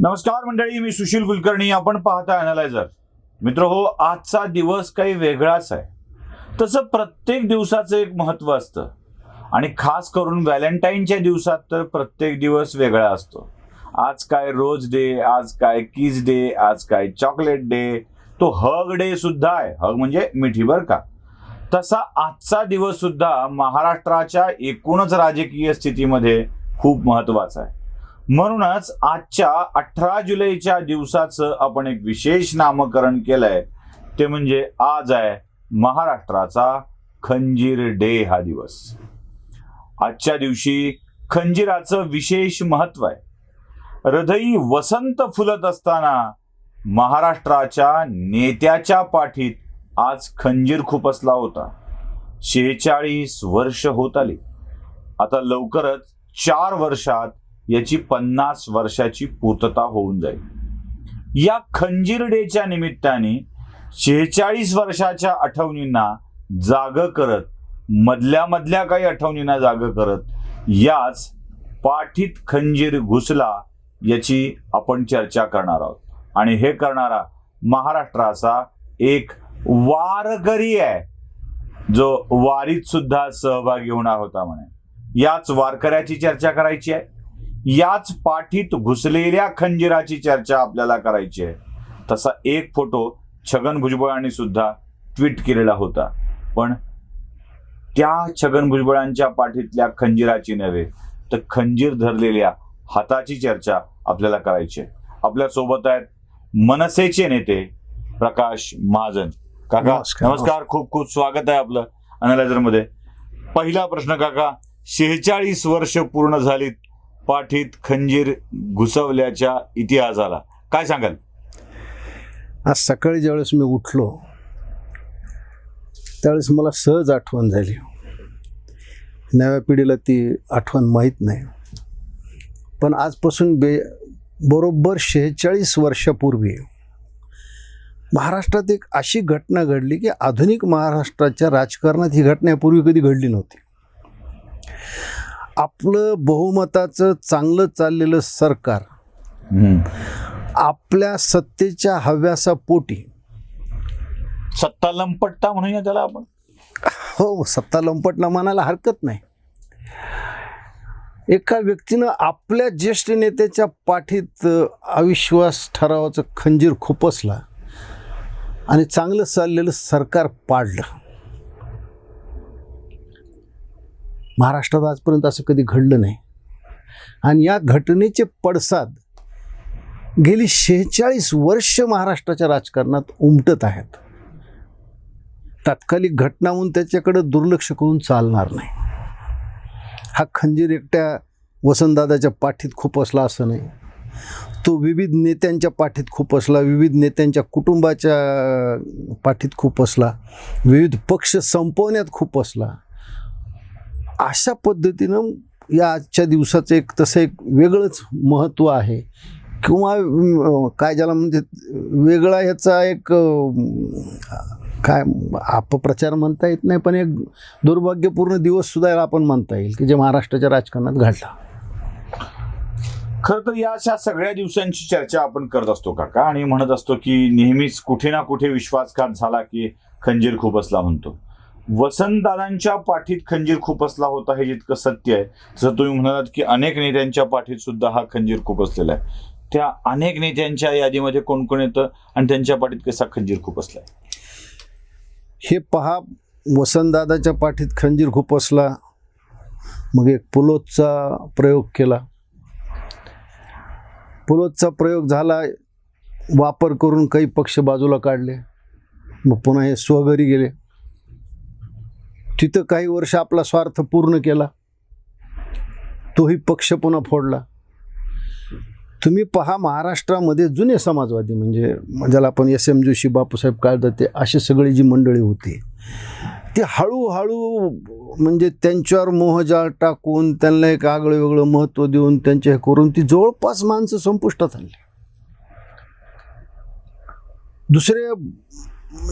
नमस्कार मंडळी मी सुशील कुलकर्णी. आपण पाहता अनालायझर मित्र हो आजचा दिवस काही वेगळाच आहे. तसं प्रत्येक दिवसाचं एक महत्त्व असतं. आणि खास करून व्हॅलेंटाईनच्या दिवसात तर प्रत्येक दिवस वेगळा असतो. आज काय रोज डे आज काय किस डे आज काय चॉकलेट डे तो हग डे सुद्धा आहे. हग म्हणजे मिठी बर का? तसा आजचा दिवस सुद्धा महाराष्ट्राच्या एकूणच राजकीय स्थितीमध्ये खूप महत्त्वाचा आहे. म्हणूनच आजच्या अठरा जुलैच्या दिवसाचं आपण एक विशेष नामकरण केलंय. ते म्हणजे आज आहे महाराष्ट्राचा खंजीर डे हा दिवस. आजच्या दिवशी खंजीराचं विशेष महत्त्व आहे. हृदयी वसंत फुलत असताना महाराष्ट्राच्या नेत्याच्या पाठीत आज खंजीर खुपसला होता. शेहेचाळीस वर्ष होत आली. आता लवकरच चार वर्षात याची पन्नास वर्षाची पूर्तता होऊन जाईल. या खंजीर डेच्या निमित्ताने शेहेचाळीस वर्षाच्या आठवणींना जाग करत मधल्या मधल्या काही आठवणींना जाग करत याच पाठीत खंजीर घुसला याची आपण चर्चा करणार आहोत. आणि हे करणारा महाराष्ट्राचा एक वारकरी आहे जो वारीत सुद्धा सहभागी होणार होता म्हणे. याच वारकऱ्याची चर्चा करायची आहे. याच पाठीत घुसलेल्या खंजिराची चर्चा आपल्याला करायची आहे. तसा एक फोटो छगन भुजबळांनी सुद्धा ट्विट केलेला होता. पण त्या छगन भुजबळांच्या पाठीतल्या खंजिराची नव्हे तर खंजीर धरलेल्या हाताची चर्चा आपल्याला करायची आहे. आपल्यासोबत आहेत मनसेचे नेते प्रकाश महाजन. काका नमस्कार. खूप खूप स्वागत आहे आपलं अनालायझरमध्ये पहिला प्रश्न काका शेहेचाळीस वर्ष पूर्ण झालीत. पाठीत खंजीर घुसवल्याच्या इतिहासाला. काय सांगाल? आज सकाळी ज्यावेळेस मी उठलो त्यावेळेस मला सहज आठवण झाली. नव्या पिढीला ती आठवण माहीत नाही. पण आजपासून बे बरोबर शेहेचाळीस वर्षापूर्वी महाराष्ट्रात एक अशी घटना घडली की आधुनिक महाराष्ट्राच्या राजकारणात ही घटना यापूर्वी कधी घडली नव्हती. आपलं बहुमताचं चांगलं चाललेलं सरकार आपल्या सत्तेच्या हव्यासापोटी. सत्ता लंपट्टा म्हणूया त्याला आपण. हो सत्ता लंपटला म्हणायला हरकत नाही. एका व्यक्तीनं आपल्या ज्येष्ठ नेत्याच्या पाठीत अविश्वास ठरावाचं खंजीर खुपसला आणि चांगलं चाललेलं सरकार पाडलं. महाराष्ट्रात आजपर्यंत असं कधी घडलं नाही. आणि या घटनेचे पडसाद गेली शेहेचाळीस वर्ष महाराष्ट्राच्या राजकारणात उमटत आहेत. तात्कालिक घटना म्हणून त्याच्याकडे दुर्लक्ष करून चालणार नाही. हा खंजीर एकट्या वसंतदादाच्या पाठीत खूप असला असं नाही. तो विविध नेत्यांच्या पाठीत खूप असला विविध नेत्यांच्या कुटुंबाच्या पाठीत खूप असला विविध पक्ष संपवण्यात खूप असला अशा पद्धतीनं या आजच्या दिवसाचं एक तसं एक वेगळंच महत्त्व आहे. किंवा काय ज्याला म्हणजे वेगळा ह्याचा एक काय अपप्रचार म्हणता येत नाही पण एक दुर्भाग्यपूर्ण दिवससुद्धा याला आपण म्हणता येईल की जे महाराष्ट्राच्या राजकारणात घडला. खरं तर या अशा सगळ्या दिवसांची चर्चा आपण करत असतो काका आणि म्हणत असतो की नेहमीच कुठे ना कुठे विश्वासघात झाला की खंजीर खुपसला म्हणतो. वसंतदादांच्या पाठीत खंजीर खुपसला होता हे जितकं सत्य आहे जसं तुम्ही म्हणालात की अनेक नेत्यांच्या पाठीत सुद्धा हा खंजीर खुपसलेला आहे. त्या अनेक नेत्यांच्या यादीमध्ये कोण कोण येतं आणि त्यांच्या पाठीत कसा खंजीर खुपसला हे पहा वसंतदादाच्या पाठीत खंजीर खुपसला मग एक पुलोतचा प्रयोग केला. पुलोतचा प्रयोग झाला वापर करून काही पक्ष बाजूला काढले मग पुन्हा हे स्वघरी गेले. तिथं काही वर्ष आपला स्वार्थ पूर्ण केला. तोही पक्ष पुन्हा फोडला. तुम्ही पहा महाराष्ट्रामध्ये जुने समाजवादी म्हणजे ज्याला आपण एस एम जोशी बापूसाहेब काळदत्ते अशी सगळी जी मंडळी होती ती हळूहळू म्हणजे त्यांच्यावर मोहजाळ टाकून त्यांना एक आगळं वेगळं महत्त्व देऊन त्यांचे हे करून ती जवळपास माणसं संपुष्टात आणली. दुसरे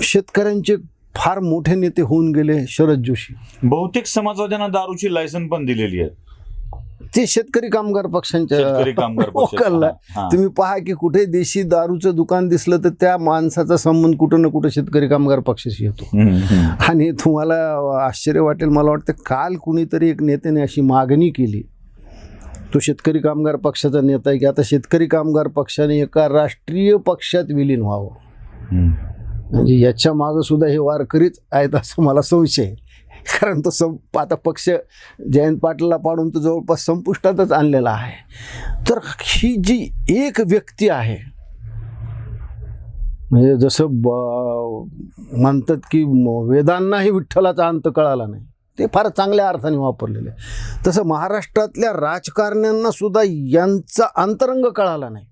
शेतकऱ्यांचे फार मोठे नेते होऊन गेले शरद जोशी. बहुतेक समाजवाद्यांना दारूची लायसन पण दिलेली आहे. ते शेतकरी कामगार पक्षांच्या वोकलला. तुम्ही पहा की कुठे देशी दारूचं दुकान दिसलं तर त्या माणसाचा संबंध कुठं ना कुठं शेतकरी कामगार पक्षाशी येतो. आणि तुम्हाला आश्चर्य वाटेल मला वाटतं काल कुणीतरी एक नेत्याने अशी मागणी केली. तो शेतकरी कामगार पक्षाचा नेता आहे की आता शेतकरी कामगार पक्षाने एका राष्ट्रीय पक्षात विलीन व्हावं. म्हणजे याच्या मागं सुद्धा हे वारकरीच आहेत असं मला संशय आहे. कारण तो संप आता पक्ष जयंत पाटलाला पाडून तो जवळपास संपुष्टातच आणलेला आहे. तर ही जी एक व्यक्ती आहे म्हणजे जसं ब म्हणतात की म- वेदांनाही विठ्ठलाचा अंत कळाला नाही. ते फार चांगल्या अर्थाने वापरलेले. आहे. तसं महाराष्ट्रातल्या राजकारण्यांना सुद्धा यांचा अंतरंग कळाला नाही.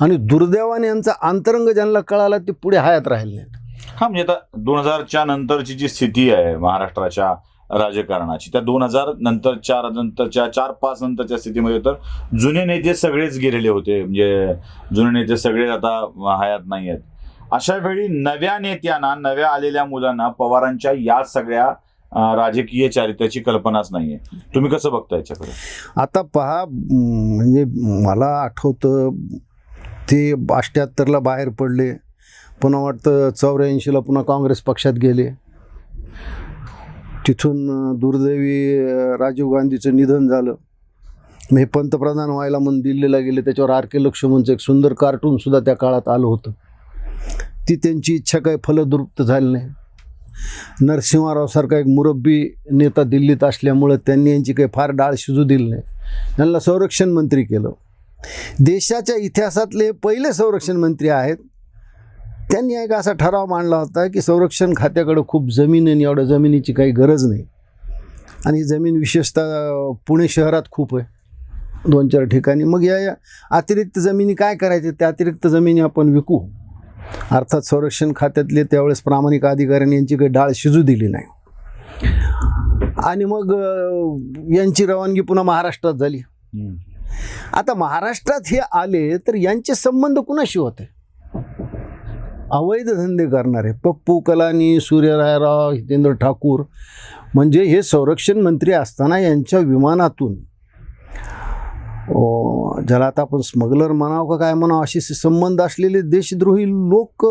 आणि दुर्दैवाने यांचा अंतरंग ज्यांना कळाला ते पुढे हयात राहिले नाहीत. हा म्हणजे आता दोन हजारच्या नंतरची जी स्थिती आहे महाराष्ट्राच्या राजकारणाची त्या दोन हजार नंतर चार नंतरच्या चार पाच नंतरच्या स्थितीमध्ये तर जुने नेते सगळेच गेलेले होते. म्हणजे जुने नेते सगळे आता हयात नाही आहेत. अशा वेळी नव्या नेत्यांना नव्या आलेल्या मुलांना पवारांच्या या सगळ्या राजकीय चारित्र्याची कल्पनाच नाहीये. तुम्ही कसं बघता याच्याकडे? आता पहा म्हणजे मला आठवतं ते अष्ट्याहत्तरला बाहेर पडले. पुन्हा वाटतं चौऱ्याऐंशीला पुन्हा काँग्रेस पक्षात गेले. तिथून दुर्दैवी राजीव गांधीचं निधन झालं. मग हे पंतप्रधान व्हायला म्हणून दिल्लीला गेले त्याच्यावर आर के लक्ष्मणचं एक सुंदर कार्टूनसुद्धा त्या काळात आलं होतं. ती त्यांची इच्छा काही फलद्रुप्त झाली नाही. नरसिंहारावसारखा एक मुरब्बी नेता दिल्लीत असल्यामुळं त्यांनी यांची काही फार डाळ शिजू दिली नाही. त्यांना संरक्षण मंत्री केलं. देशाच्या इतिहासातले पहिले संरक्षण मंत्री आहेत. त्यांनी एक असा ठराव मांडला होता की संरक्षण खात्याकडं खूप जमीन आणि एवढं जमिनीची काही गरज नाही. आणि जमीन विशेषतः पुणे शहरात खूप आहे. दोन चार ठिकाणी. मग या या अतिरिक्त जमिनी काय करायचे? त्या अतिरिक्त जमिनी आपण विकू. अर्थात संरक्षण खात्यातले त्यावेळेस प्रामाणिक अधिकाऱ्यांनी यांची काही डाळ शिजू दिली नाही. आणि मग यांची रवानगी पुन्हा महाराष्ट्रात झाली. आता महाराष्ट्रात हे आले तर यांचे संबंध कुणाशी होते? अवैध धंदे करणारे पप्पू कलानी सूर्यरायराव हितेंद्र ठाकूर म्हणजे हे संरक्षण मंत्री असताना यांच्या विमानातून ज्याला आता आपण स्मगलर म्हणावं का काय म्हणावं असे संबंध असलेले देशद्रोही लोक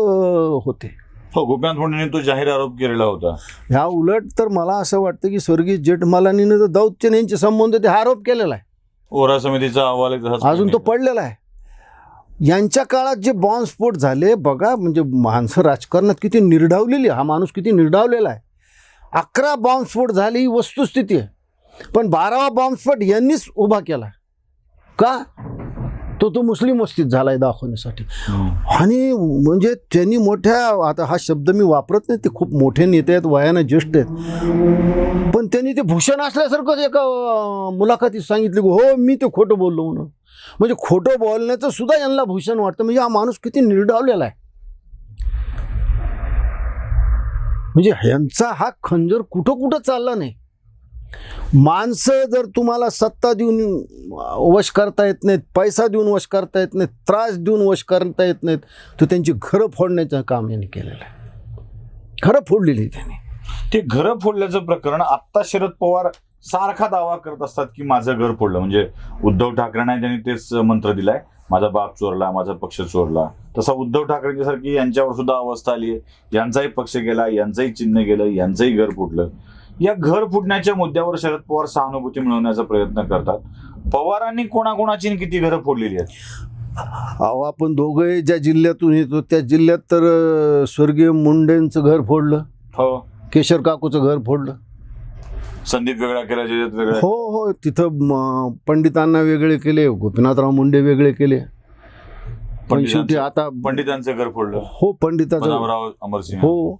होते. हो गोपीनाथ मुंडेंनी तो जाहीर आरोप केलेला होता. ह्या उलट तर मला असं वाटतं की स्वर्गीय जेठमालानीनं तर दौत्यने यांचे संबंध ते हा आरोप केलेला आहे. ओरा समितीचा अहवाल तसाच अजून तो. पडलेला आहे. यांच्या काळात जे बॉम्बस्फोट झाले बघा म्हणजे माणसं राजकारणात किती निर्डावलेली हा माणूस किती निर्डावलेला आहे. अकरा बॉम्बस्फोट झाली ही वस्तुस्थिती आहे. पण बारावा बॉम्बस्फोट यांनीच उभा केला. का? तो तो मुस्लिम वस्तीत झाला आहे दाखवण्यासाठी. हम्म. आणि म्हणजे त्यांनी मोठ्या आता हा शब्द मी वापरत नाही ते खूप मोठे नेते आहेत वयानं ज्येष्ठ आहेत. पण त्यांनी ते भूषण असल्यासारखंच एका मुलाखतीत सांगितले की हो मी ते खोटं बोललो म्हणून. म्हणजे खोटं बोलण्याचं सुद्धा यांना भूषण वाटतं. म्हणजे हा माणूस किती निर्डावलेला आहे. म्हणजे ह्यांचा हा खंजर कुठं कुठं चालला नाही. माणसं जर तुम्हाला सत्ता देऊन वश करता येत नाहीत पैसा देऊन वश करता येत नाहीत त्रास देऊन वश करता येत नाहीत तर त्यांची घरं फोडण्याचं काम यांनी केलेलं आहे. घरं फोडलेली त्यांनी. ते घर फोडल्याचं प्रकरण आत्ता शरद पवार सारखा दावा करत असतात की माझं घर फोडलं. म्हणजे उद्धव ठाकरेंना त्यांनी तेच मंत्र दिलाय माझा बाप चोरला माझा पक्ष चोरला. तसा उद्धव ठाकरेंच्या सारखी यांच्यावर सुद्धा अवस्था आली आहे यांचाही पक्ष गेला यांचंही चिन्ह गेलं यांचंही घर फुटलं या घर फुटण्याच्या मुद्द्यावर शरद पवार सहानुभूती मिळवण्याचा प्रयत्न करतात. पवारांनी कोणाकोणाची किती घरं फोडलेली आहेत? अहो आपण दोघंही ज्या जिल्ह्यातून येतो त्या जिल्ह्यात तर स्वर्गीय मुंडेंचं घर फोडलं. हो. केशर काकूचं घर फोडलं. संदीप वेगळा केला वेगळा हो हो. तिथं म, पंडितांना वेगळे केले गोपीनाथराव मुंडे वेगळे केले. पण शेवटी पंडितांचं आता पंडितांचं घर फोडलं. हो पंडिताचं पद्मराव अमरसिंह. हो.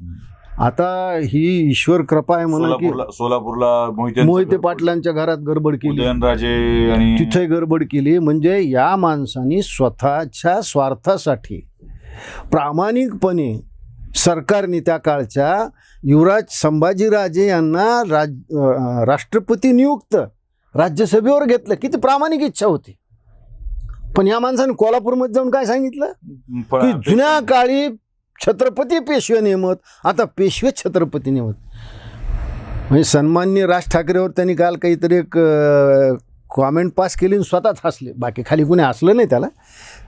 आता ही ईश्वर कृपा आहे म्हणा की सोलापूरला सोलापूरला मोहिते पाटलांच्या घरात गडबड केली. आणि तिथे गडबड केली. म्हणजे या माणसाने स्वतःच्या स्वार्थासाठी प्रामाणिकपणे सरकारने त्या काळच्या युवराज संभाजीराजे यांना राज राष्ट्रपती नियुक्त राज्यसभेवर घेतलं. किती प्रामाणिक इच्छा होती. पण या माणसाने कोल्हापूरमध्ये जाऊन काय सांगितलं? की जुन्या काळी छत्रपती पेशवे नेमत आता पेशवे छत्रपती नेमत म्हणजे सन्मान्य राज ठाकरेवर त्यांनी काल काहीतरी एक कॉमेंट पास केली आणि स्वतःच हसले. बाकी खाली कुणी हसलं नाही त्याला.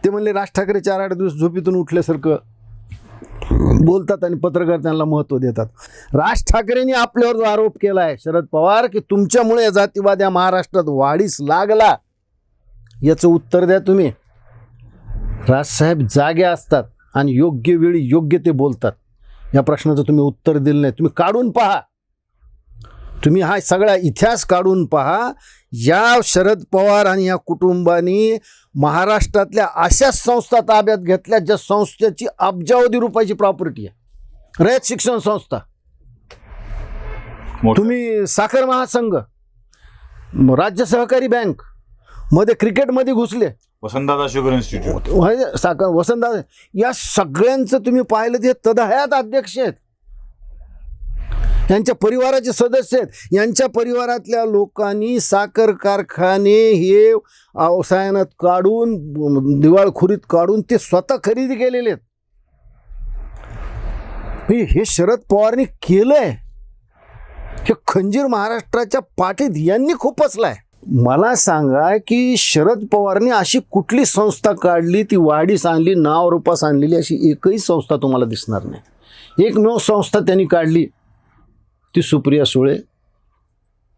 ते म्हणले राज ठाकरे चार आठ दिवस झोपीतून उठल्यासारखं बोलतात आणि पत्रकार त्यांना महत्त्व देतात. राज ठाकरेंनी आपल्यावर जो आरोप केला आहे शरद पवार की तुमच्यामुळे जातीवाद या महाराष्ट्रात वाढीस लागला याचं उत्तर द्या तुम्ही. राजसाहेब जागे असतात. आणि योग्य वेळी योग्य ते बोलतात. या प्रश्नाचं तुम्ही उत्तर दिलं नाही. तुम्ही काढून पहा. तुम्ही हा सगळा इतिहास काढून पहा. या शरद पवार आणि या कुटुंबानी महाराष्ट्रातल्या अशाच संस्था ताब्यात घेतल्या ज्या संस्थेची अब्जावधी रुपयाची प्रॉपर्टी आहे. रयत शिक्षण संस्था. तुम्ही साखर महासंघ राज्य सहकारी बँकमध्ये क्रिकेटमध्ये घुसले. Vasantdada sugar institute. हो, साखर वसंतदादा या सगळ्यांचं तुम्ही पाहिलं ते तदहयात अध्यक्ष आहेत. यांच्या परिवाराचे सदस्य आहेत. यांच्या परिवारातल्या लोकांनी साखर कारखाने हे अवसायनात काढून दिवाळखोरीत काढून ते स्वतः खरेदी केलेले आहेत. हे शरद पवारनी केलंय. हे खंजीर महाराष्ट्राच्या पाठीत यांनी खूपचलाय मला सांगा की शरद पवारनी अशी कुठली संस्था काढली ती वाढीस आणली नाव रूपास आणलेली अशी एकही संस्था तुम्हाला दिसणार नाही. एकमेव संस्था त्यांनी काढली ती सुप्रिया सुळे.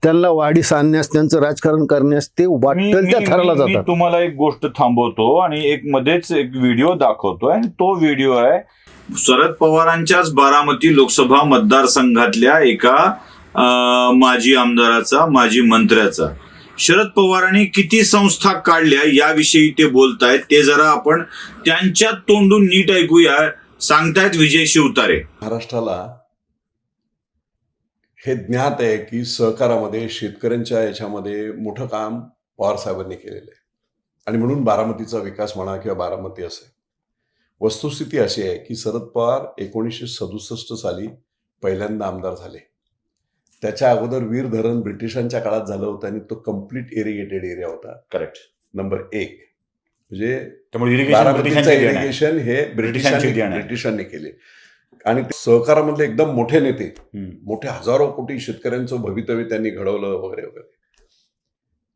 त्यांना वाढीस आणण्यास त्यांचं राजकारण करण्यास ते वाटेल त्या मी जातात. तुम्हाला एक गोष्ट थांबवतो आणि एक मध्येच एक व्हिडिओ दाखवतोय आणि तो व्हिडिओ आहे शरद पवारांच्याच बारामती लोकसभा मतदारसंघातल्या एका माजी आमदाराचा माजी मंत्र्याचा. शरद पवारांनी किती संस्था काढल्या याविषयी ते बोलतायत ते जरा आपण त्यांच्या तोंडून नीट ऐकूया. सांगतायत विजय शिवतारे. महाराष्ट्राला हे ज्ञात आहे की सहकारामध्ये शेतकऱ्यांच्या याच्यामध्ये मोठं काम पवार साहेबांनी केलेलं आहे. आणि म्हणून बारामतीचा विकास म्हणा किंवा बारामती असे वस्तुस्थिती अशी आहे की शरद पवार एकोणीसशे सदुसष्ट साली पहिल्यांदा आमदार झाले. त्याच्या अगोदर वीर धरण ब्रिटिशांच्या काळात झालं होतं आणि तो कंप्लीट इरिगेटेड एरिया होता. करेक्ट नंबर एक. म्हणजे त्यामुळे इरिगेशन हे ब्रिटिशांनी. ब्रिटिशांनी केले. आणि ते सहकारामधले एकदम मोठे नेते. मोठे हजारो कोटी शेतकऱ्यांचं भवितव्य त्यांनी घडवलं वगैरे वगैरे.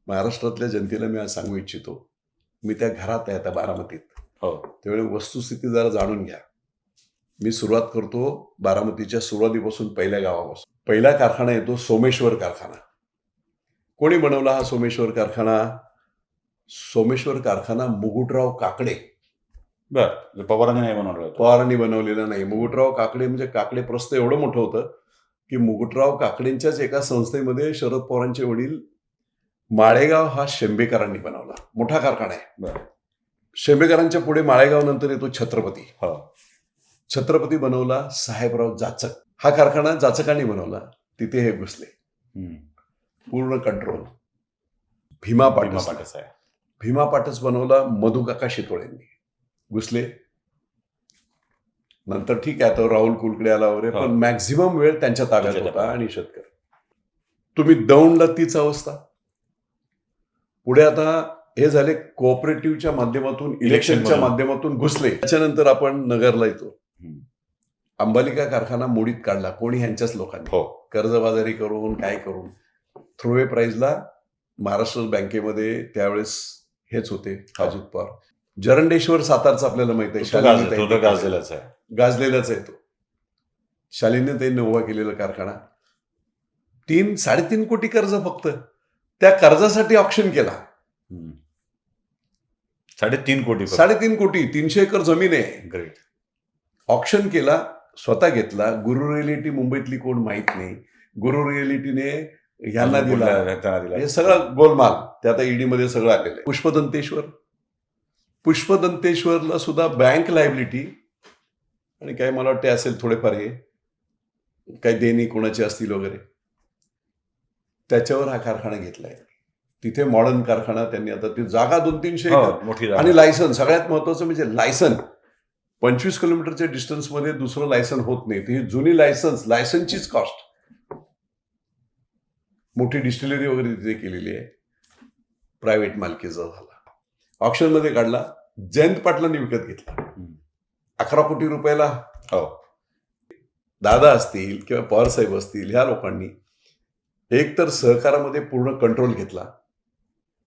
महाराष्ट्रातल्या जनतेला मी आज सांगू इच्छितो मी त्या घरात आहे त्या बारामतीत. हो. त्यावेळी वस्तुस्थिती जरा जाणून घ्या. मी सुरुवात करतो बारामतीच्या सुरुवातीपासून पहिल्या गावापासून. पहिला कारखाना येतो सोमेश्वर कारखाना. कोणी बनवला हा सोमेश्वर कारखाना? सोमेश्वर कारखाना मुकुटराव काकडे. बर पवारांनी नाही बनवलं. पवारांनी बनवलेलं नाही. मुकुटराव काकडे म्हणजे काकडे प्रस्त एवढं मोठं होतं की मुकुटराव काकडेंच्याच एका संस्थेमध्ये शरद पवारांचे वडील माळेगाव हा शेंबेकरांनी बनवला. मोठा कारखाना आहे. बरं. शेंबेकरांच्या पुढे माळेगाव नंतर येतो छत्रपती. हो. छत्रपती बनवला साहेबराव जाचक. हा कारखाना जाचकांनी बनवला. तिथे हे घुसले. पूर्ण कंट्रोल भीमा भीमा पाटस. आहे. भीमा पाटस बनवला मधुकाका शितोळेंनी. घुसले. नंतर ठीक आहे तो राहुल कुलकडे आला वगैरे. पण मॅक्झिमम वेळ त्यांच्या ताब्यात होता आणि शेतकरी. तुम्ही दौंडला तीच अवस्था. पुढे आता हे झाले कोऑपरेटिव्हच्या माध्यमातून इलेक्शनच्या. माध्यमातून घुसले. त्याच्यानंतर आपण नगरला येतो. अंबालिका कारखाना मोडीत काढला. कोणी ह्यांच्याच लोकांनी? हो. कर्जबाजारी करून काय करून? थ्रोवे प्राईजला महाराष्ट्र बँकेमध्ये त्यावेळेस हेच होते अजित पवार. जरंडेश्वर सातारचं आपल्याला माहीत आहे. तो तो गाजलेलाच आहे. गाजलेलाच आहे तो. शालिनीताईंनी उभा केलेला कारखाना. तीन साडेतीन कोटी कर्ज फक्त. त्या कर्जासाठी ऑप्शन केला. साडेतीन कोटी साडेतीन कोटी तीनशे एकर जमीन आहे. ग्रेट ऑप्शन केला. स्वतः घेतला. गुरु रिएलिटी मुंबईतली कोण माहीत नाही. गुरु रिएलिटीने ह्यांना दिला. हे सगळं गोलमाल. ते आता ईडी मध्ये सगळं आलेलं आहे. पुष्पदंतेश्वर. पुष्पदंतेश्वरला सुद्धा बँक लायबिलिटी आणि काय मला वाटते असेल थोडेफार हे. काही देणी कोणाचे असतील वगैरे. त्याच्यावर हा कारखाना घेतलाय. तिथे मॉडर्न कारखाना त्यांनी आता ती जागा दोन तीनशे हो. आणि लायसन सगळ्यात महत्वाचं म्हणजे लायसन पंचवीस किलोमीटरच्या डिस्टन्समध्ये दुसरं लायसन होत नाही. ती जुनी लायसन्स लायसनचीच कॉस्ट मोठी डिस्टिलरी वगैरे तिथे केलेली आहे. प्रायव्हेट मालकीचा झाला. ऑप्शनमध्ये काढला. जयंत पाटलांनी विकत घेतला. अकरा कोटी रुपयाला. हो. दादा असतील किंवा पवारसाहेब असतील ह्या लोकांनी एक तर सहकारामध्ये पूर्ण कंट्रोल घेतला.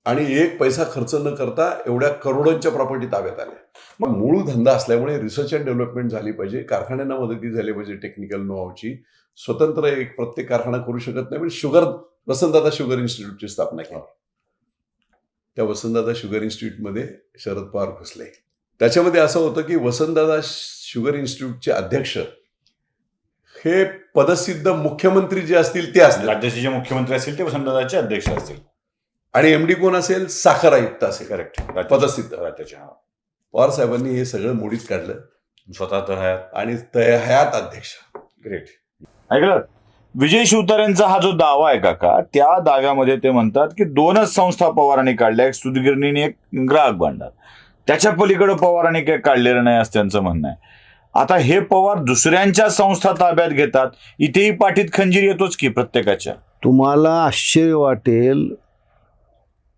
आणि एक पैसा खर्च न करता एवढ्या करोडोंच्या प्रॉपर्टी ताब्यात आल्या. मग मूळ धंदा असल्यामुळे रिसर्च अँड डेव्हलपमेंट झाली पाहिजे कारखान्यांना मदती झाली पाहिजे टेक्निकल नॉवची स्वतंत्र एक प्रत्येक कारखाना करू शकत नाही पण शुगर वसंतदादा शुगर इन्स्टिट्यूटची स्थापना केली. त्या वसंतदादा शुगर इन्स्टिट्यूटमध्ये शरद पवार घुसले त्याच्यामध्ये असं होतं की वसंतदादा शुगर इन्स्टिट्यूटचे अध्यक्ष हे पदसिद्ध मुख्यमंत्री जे असतील ते असतील. राज्याचे जे मुख्यमंत्री असतील ते वसंतदादाचे अध्यक्ष असतील. आणि एमडी कोण असेल? साखर आयुक्त असेल. करेक्ट पदसिद्ध. राज्याचे हा. पवार साहेबांनी हे सगळं मोडीत काढलं. स्वतः तर हयात. आणि तय हयात अध्यक्ष. ग्रेट ऐकलं? विजय शिवतारेंचा हा जो दावा आहे काका त्या दाव्यामध्ये ते म्हणतात की दोनच संस्था पवारांनी काढल्या. एक सुदगिरणी आणि एक ग्राहक भांडार. त्याच्या पलीकडे पवारांनी काही काढलेलं नाही असं त्यांचं म्हणणं आहे. आता हे पवार दुसऱ्यांच्या संस्था ताब्यात घेतात. इथेही पाठीत खंजीर येतोच की प्रत्येकाच्या. तुम्हाला आश्चर्य वाटेल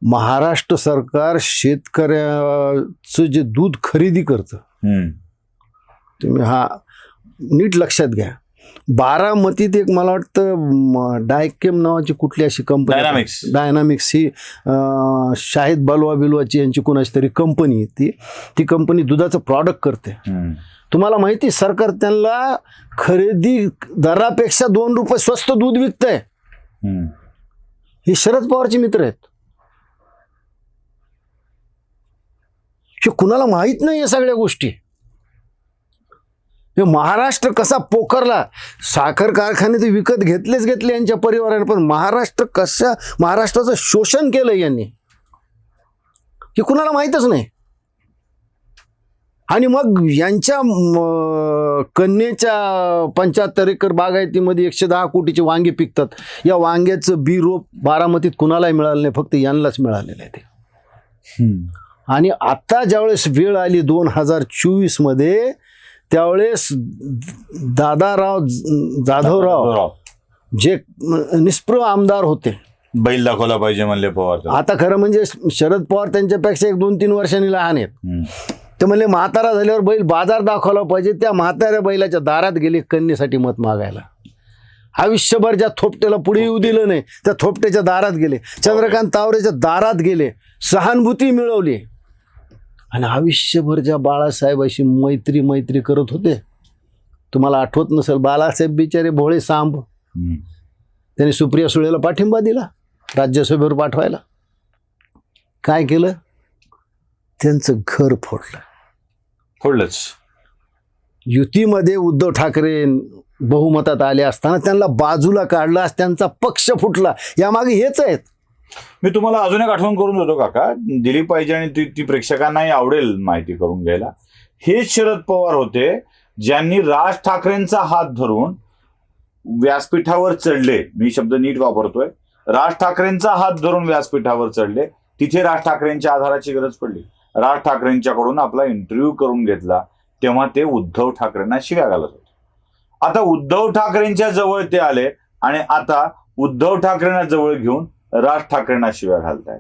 महाराष्ट्र सरकार शेतकऱ्याचं जे दूध खरेदी करतं. तुम्ही हा नीट लक्षात घ्या बारामतीत एक मला वाटतं डायकेम नावाची कुठली अशी कंपनी Dynamics. डायनामिक्स ही शाहिद बलवा बिलवाची यांची कोणाची तरी कंपनी आहे ती ती कंपनी दुधाचं प्रॉडक्ट करते. तुम्हाला माहिती आहे, सरकार त्यांना खरेदी दरापेक्षा दोन रुपये स्वस्त दूध विकतंय. हे शरद पवारचे मित्र आहेत हे कुणाला माहीत नाही या सगळ्या गोष्टी. हे महाराष्ट्र कसा पोखरला साखर कारखाने ते विकत घेतलेच घेतले यांच्या परिवाराने पण महाराष्ट्र कशा महाराष्ट्राचं शोषण केलं यांनी. हे कुणाला माहीतच नाही. आणि मग यांच्या कन्येच्या पंच्याहत्तर एकर बागायतीमध्ये एकशे दहा कोटीचे वांगे पिकतात. या वांग्याचं बी रोप बारामतीत कुणालाही मिळालं नाही फक्त यांनाच मिळालेलं आहे ते. आणि आता ज्यावेळेस वेळ आली दोन हजार चोवीसमध्ये त्यावेळेस दादाराव जाधवराव राव. जे निष्प्रभ आमदार होते बैल दाखवला पाहिजे म्हणले पवार. आता खरं म्हणजे शरद पवार त्यांच्यापेक्षा एक दोन तीन वर्षांनी लहान आहेत. ते म्हणले म्हातारा झाल्यावर बैल बाजार दाखवला पाहिजे त्या म्हाताऱ्या बैलाच्या दारात गेले कन्येसाठी मत मागायला आयुष्यभर ज्या थोपट्याला पुढे येऊ दिलं नाही त्या थोपट्याच्या दारात गेले चंद्रकांत तावरेच्या दारात गेले सहानुभूती मिळवली आणि आयुष्यभर ज्या बाळासाहेबाशी मैत्री मैत्री करत होते तुम्हाला आठवत नसेल बाळासाहेब बिचारे भोळे सांब. त्यांनी सुप्रिया सुळेला पाठिंबा दिला राज्यसभेवर पाठवायला. काय केलं? त्यांचं घर फोडलं. फोडलंच. युतीमध्ये उद्धव ठाकरे बहुमतात आले असताना त्यांना बाजूला काढलं त्यांचा पक्ष फुटला. यामागे हेच आहेत. मी तुम्हाला अजून एक आठवण करून देतो काका. दिली पाहिजे आणि ती ती प्रेक्षकांनाही आवडेल माहिती करून घ्यायला. हेच शरद पवार होते ज्यांनी राज ठाकरेंचा हात धरून व्यासपीठावर चढले. मी शब्द नीट वापरतोय. राज ठाकरेंचा हात धरून व्यासपीठावर चढले. तिथे राज ठाकरेंच्या आधाराची गरज पडली. राज ठाकरेंच्याकडून आपला इंटरव्ह्यू करून घेतला. तेव्हा ते उद्धव ठाकरेंना शिव्या घालत होते. आता उद्धव ठाकरेंच्या जवळ ते आले आणि आता उद्धव ठाकरेंना जवळ घेऊन राज ठाकरेंना शिव्या घालतायत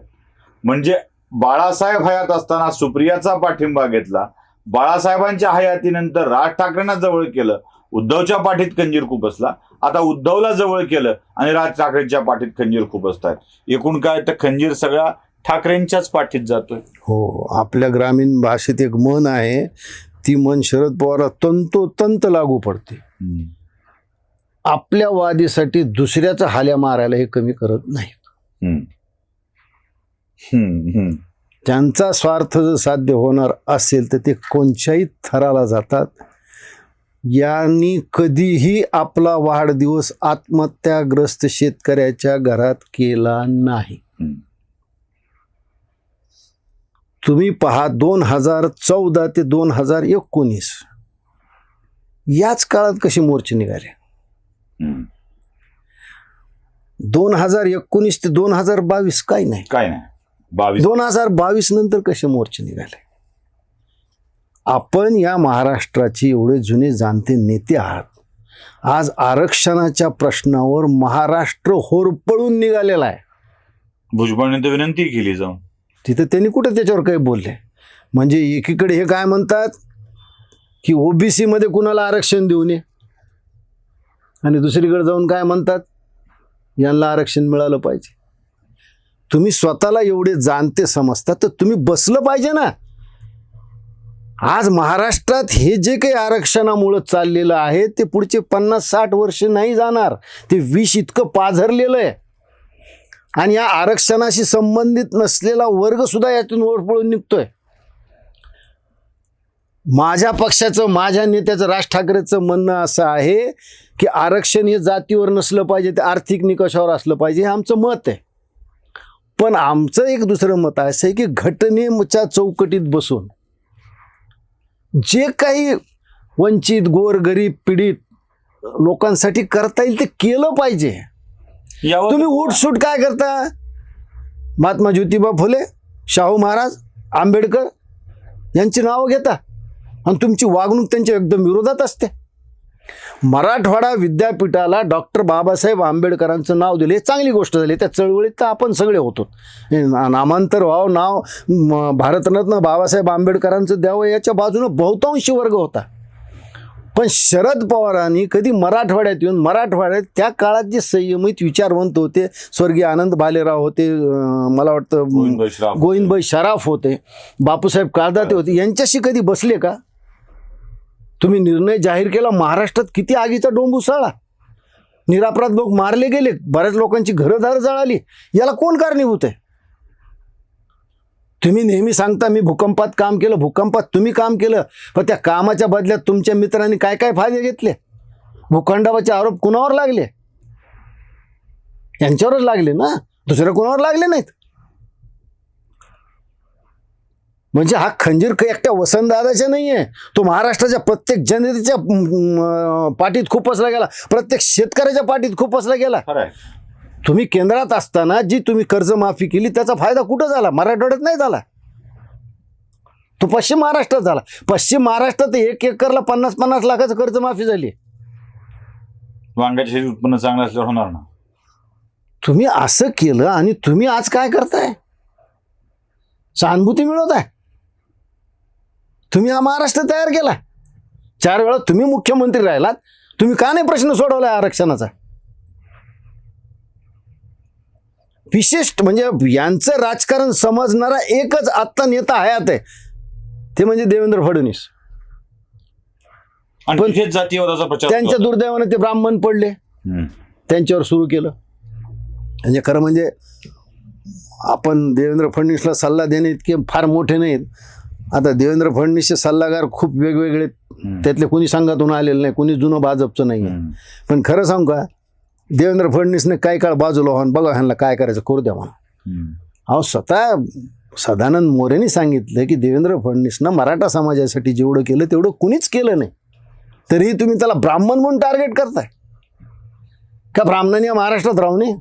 म्हणजे बाळासाहेब हयात असताना सुप्रियाचा पाठिंबा घेतला बाळासाहेबांच्या हयातीनंतर राज ठाकरेंना जवळ केलं उद्धवच्या पाठीत खंजीर खुपसला आता उद्धवला जवळ केलं आणि राज ठाकरेंच्या पाठीत खंजीर खुपसतायत एकूण काय तर खंजीर सगळा ठाकरेंच्याच पाठीत जातोय. हो आपल्या ग्रामीण भाषेत एक मन आहे ती मन शरद पवारला तंतोतंत लागू पडते. आपल्या वादीसाठी दुसऱ्याचा हाल्या मारायला हे कमी करत नाही. त्यांचा स्वार्थ जर साध्य होणार असेल तर ते कोणत्याही थराला जातात. यांनी कधीही आपला वाढदिवस आत्महत्याग्रस्त शेतकऱ्याच्या घरात केला नाही. तुम्ही पहा दोन हजार चौदा ते दोन हजार एकोणीस. याच काळात कसे मोर्चे निघाले. दोन हजार एकोणीस ते दोन हजार बावीस काही नाही. काय नाही. बावीस. दोन हजार बावीस नंतर कसे मोर्चे निघाले? आपण या महाराष्ट्राचे एवढे जुने जाणते नेते आहात. आज आरक्षणाच्या प्रश्नावर महाराष्ट्र होरपळून निघालेला आहे. भुजबळने तर विनंती केली जाऊन. तिथं त्यांनी कुठं त्याच्यावर काही बोलले? म्हणजे एकीकडे हे काय म्हणतात की ओबीसी मध्ये कुणाला आरक्षण देऊ नये? आणि दुसरीकडे जाऊन काय म्हणतात? यांना आरक्षण मिळालं पाहिजे. तुम्ही स्वतःला एवढे जाणते समजता तर तुम्ही बसलं पाहिजे ना. आज महाराष्ट्रात हे जे काही आरक्षणामुळं चाललेलं आहे ते पुढचे पन्नास साठ वर्ष नाही जाणार. ते विष इतकं पाझरलेलं आहे. आणि या आरक्षणाशी संबंधित नसलेला वर्गसुद्धा यातून ओढपळून पळून निघतोय. माझ्या पक्षाचं माझ्या नेत्याचं राज ठाकरेचं म्हणणं असं आहे की आरक्षण हे जातीवर नसलं पाहिजे ते आर्थिक निकषावर असलं पाहिजे हे आमचं मत आहे. पण आमचं एक दुसरं मत असं आहे की घटनेच्या चौकटीत बसून जे काही वंचित गोर गरीब पीडित लोकांसाठी करता येईल ते केलं पाहिजे. तुम्ही उठसूट काय करता? महात्मा ज्योतिबा फुले शाहू महाराज आंबेडकर यांची नावं घेता. आणि तुमची वागणूक त्यांच्या एकदम विरोधात असते. मराठवाडा विद्यापीठाला डॉक्टर बाबासाहेब आंबेडकरांचं नाव दिले हे चांगली गोष्ट झाली. त्या चळवळीत तर आपण सगळे होतो. ना- नामांतर व्हावं नाव म, भारतरत्न बाबासाहेब आंबेडकरांचं द्यावं याच्या बाजूनं बहुतांशी वर्ग होता. पण शरद पवारांनी कधी मराठवाड्यात येऊन मराठवाड्यात त्या काळात जे संयमित विचारवंत होते स्वर्गीय आनंद भालेराव होते मला वाटतं गोविंदभाई श्राफ. गोविंदभाई शराफ होते बापूसाहेब काळदाते होते यांच्याशी कधी बसले का? तुम्ही निर्णय जाहीर केला महाराष्ट्रात किती आगीचा डोंब उसळला? निरापराध लोक मारले गेले बऱ्याच लोकांची घरंदारं जळाली. याला कोण कारणीभूत आहे? तुम्ही नेहमी सांगता मी भूकंपात काम केलं भूकंपात तुम्ही काम केलं पण त्या कामाच्या बदल्यात तुमच्या मित्रांनी काय काय फायदे घेतले? भूखंडावाचे आरोप कुणावर लागले? यांच्यावरच लागले ना? दुसऱ्या कोणावर लागले नाहीत? म्हणजे हा खंजीर एकट्या वसंतदादाच्या नाही आहे तो महाराष्ट्राच्या प्रत्येक जनतेच्या पाठीत खुपसला गेला. प्रत्येक शेतकऱ्याच्या पाठीत खुपसला गेला. तुम्ही केंद्रात असताना जी तुम्ही कर्जमाफी केली त्याचा फायदा कुठं झाला? मराठवाड्यात नाही झाला. तो पश्चिम महाराष्ट्रात झाला. पश्चिम महाराष्ट्रात एक एकरला पन्नास पन्नास लाखाचं कर्जमाफी झाली. वांग्याचे शेती उत्पन्न चांगलं असल्यावर होणार ना? तुम्ही असं केलं आणि तुम्ही आज काय करताय? सहानुभूती मिळवत आहे तुम्ही हा महाराष्ट्र तयार केला. चार वेळा तुम्ही मुख्यमंत्री राहिलात. तुम्ही का नाही प्रश्न सोडवलाय आरक्षणाचा? विशिष्ट म्हणजे यांचं राजकारण समजणारा एकच आत्ता नेता हयात आहे. ते म्हणजे देवेंद्र फडणवीस. पण तिथेच जातीवादाचा प्रचार त्यांच्या. दुर्दैवाने ते ब्राह्मण पडले. त्यांच्यावर सुरू केलं. म्हणजे खरं म्हणजे आपण देवेंद्र फडणवीसला सल्ला देणे इतके फार मोठे नाहीत. आता देवेंद्र फडणवीसचे सल्लागार खूप वेगवेगळे. त्यातले कोणी संघातून आलेलं नाही कोणी जुनं भाजपचं नाही हम्म. पण खरं सांगू का देवेंद्र फडणवीसने काही काळ बाजूला व्हावं बघा ह्यांना काय करायचं करू द्या म्हणा. हम्म. अहो स्वतः सदानंद मोरेने सांगितलं की देवेंद्र फडणवीसनं मराठा समाजासाठी जेवढं केलं तेवढं कुणीच केलं नाही. तरीही तुम्ही त्याला ब्राह्मण म्हणून टार्गेट करताय. का ब्राह्मणांनी या महाराष्ट्रात राहू नये?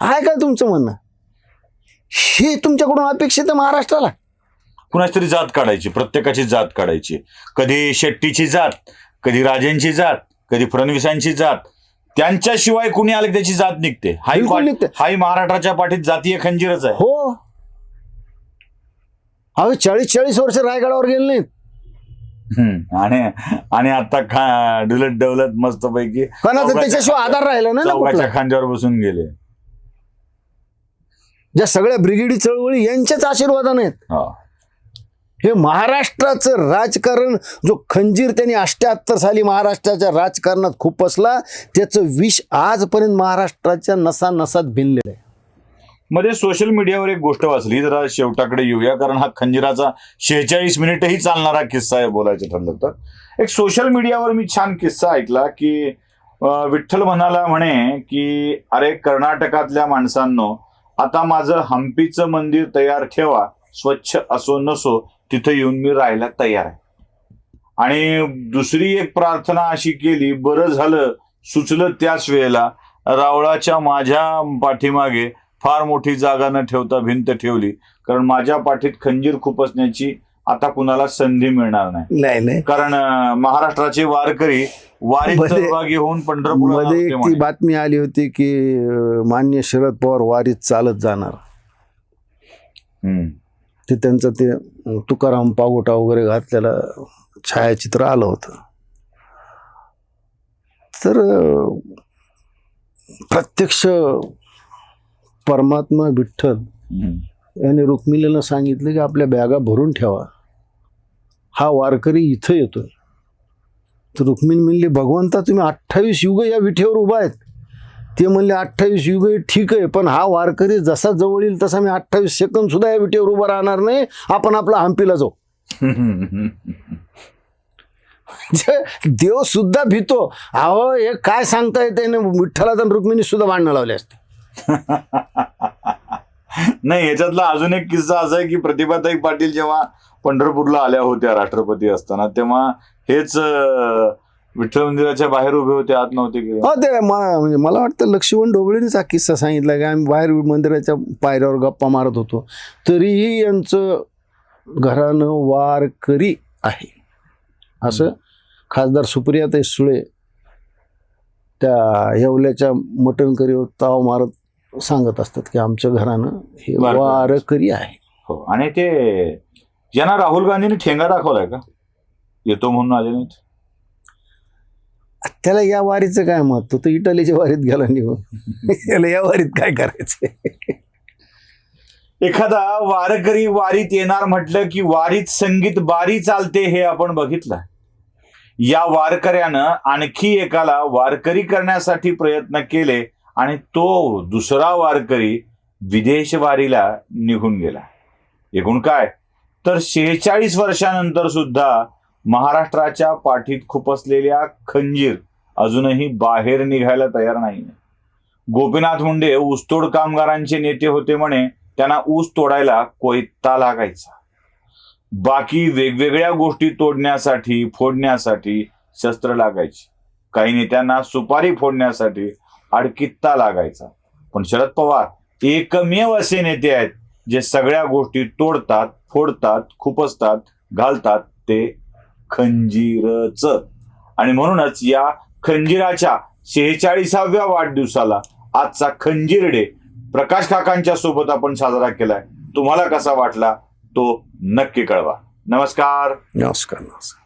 आहे काय तुमचं म्हणणं? हे तुमच्याकडून अपेक्षित आहे महाराष्ट्राला. कुणाची तरी जात काढायची प्रत्येकाची जात काढायची. कधी शेट्टीची जात कधी राजेंची जात कधी फडणवीसांची जात. त्यांच्याशिवाय कुणी आले त्याची जात निघते. बिलकुल निघते. हाही महाराष्ट्राच्या पाठीत जातीय खंजीरच आहे. हो. अहो चाळीस चाळीस वर्ष रायगडावर गेले नाहीत. आणि आणि आता खा डुलत डवलत मस्त पैकी त्याच्याशिवाय आधार राहिला नाही ना खांद्यावर बसून गेले. ज्या सगळ्या ब्रिगेडी चळवळी यांच्याच आशीर्वादाने आहेत. हे महाराष्ट्राचं राजकारण जो खंजीर त्यांनी अष्ट्याहत्तर साली महाराष्ट्राच्या राजकारणात खुपसला त्याचं विष आजपर्यंत महाराष्ट्राच्या नसा नसात भिनलेलं आहे. मध्ये सोशल मीडियावर एक गोष्ट वाचली जरा शेवटाकडे येऊया कारण हा खंजिराचा शेहेचाळीस मिनिटही चालणारा किस्सा आहे बोलायचं ठरलं तर. एक सोशल मीडियावर मी छान किस्सा ऐकला की विठ्ठल म्हणाला म्हणे की अरे कर्नाटकातल्या माणसांनो आता माझं हम्पीचं मंदिर तयार ठेवा स्वच्छ असो नसो तिथं येऊन मी राहायला तयार आहे. आणि दुसरी एक प्रार्थना अशी केली बरं झालं सुचलं त्याच वेळेला रावळाच्या माझ्या पाठीमागे फार मोठी जागा न ठेवता भिंत ठेवली. कारण माझ्या पाठीत खंजीर खुपसण्याची आता कुणाला संधी मिळणार नाही. नाही नाही. कारण महाराष्ट्राचे वारकरी वारीत सहभागी होऊन पंढरपूरमध्ये ती बातमी आली होती की मान्य शरद पवार वारीत चालत जाणार. ते त्यांचं ते तुकाराम पागोटा वगैरे घातलेलं छायाचित्र आलं होतं. तर प्रत्यक्ष परमात्मा विठ्ठल. याने रुक्मिणीला सांगितलं की आपल्या बॅगा भरून ठेवा. हा वारकरी इथं येतोय. तर रुक्मिणी म्हणले भगवंता तुम्ही अठ्ठावीस युग या विठेवर उभा आहेत. ते म्हणले अठ्ठावीस युग ठीक आहे पण हा वारकरी जसा जवळ येईल तसा मी अठ्ठावीस सेकंद सुद्धा या विटेवर उभा राहणार नाही. आपण आपला हम्पीला जाऊ. जे देव सुद्धा भीतो. अहो हे काय सांगता येते विठ्ठला तर रुक्मिणी सुद्धा भांडणं लावले असते. नाही याच्यातला अजून एक किस्सा असा आहे की प्रतिभाताई पाटील जेव्हा पंढरपूरला आल्या होत्या राष्ट्रपती असताना तेव्हा हेच विठ्ठल मंदिराच्या बाहेर उभे होते आत नव्हते हो ते म- म्हणजे मला वाटतं लक्ष्मण ढोबळेनेच हा किस्सा सांगितला की आम्ही बाहेर मंदिराच्या पायऱ्यावर गप्पा मारत होतो. तरीही यांचं घरानं वारकरी आहे. असं खासदार सुप्रियाताई सुळे त्या येवल्याच्या मटण करीवर ताव मारत सांगत असतात की आमच्या घरानं हे वारकरी. वारकरी आहे. हो आणि ते यांना राहुल गांधींनी ठेंगा दाखवलाय का? येतो म्हणून आले नाहीत? त्याला या वारीचं काय मत तो तर इटलीच्या वारीत गेला निघून हो. त्याला या वारीत काय करायचं एखादा वारकरी वारीत येणार म्हटलं की वारीत संगीत बारी चालते हे आपण बघितलं. या वारकऱ्यानं आणखी एकाला वारकरी करण्यासाठी प्रयत्न केले आणि तो दुसरा वारकरी विदेश वारीला निघून गेला. एकूण काय? तर शेहेचाळीस वर्षानंतर सुद्धा महाराष्ट्राच्या पाठीत खुपसलेल्या खंजीर अजूनही बाहेर निघायला तयार नाही गोपीनाथ मुंडे ऊसतोड कामगारांचे नेते होते म्हणे त्यांना ऊस तोडायला कोयता लागायचा. बाकी वेगवेगळ्या गोष्टी तोडण्यासाठी फोडण्यासाठी शस्त्र लागायची. काही नेत्यांना सुपारी फोडण्यासाठी अडकित्ता लागायचा. पण शरद पवार एकमेव असे नेते आहेत जे सगळ्या गोष्टी तोडतात फोडतात खुपसतात घालतात ते खंजीरच. आणि म्हणूनच या खंजीराच्या शेहेचाळीसाव्या वाढदिवसाला आजचा खंजीर डे प्रकाश काकांच्या सोबत आपण साजरा केलाय. तुम्हाला कसा वाटला तो नक्की कळवा. नमस्कार. नमस्कार नमस्कार.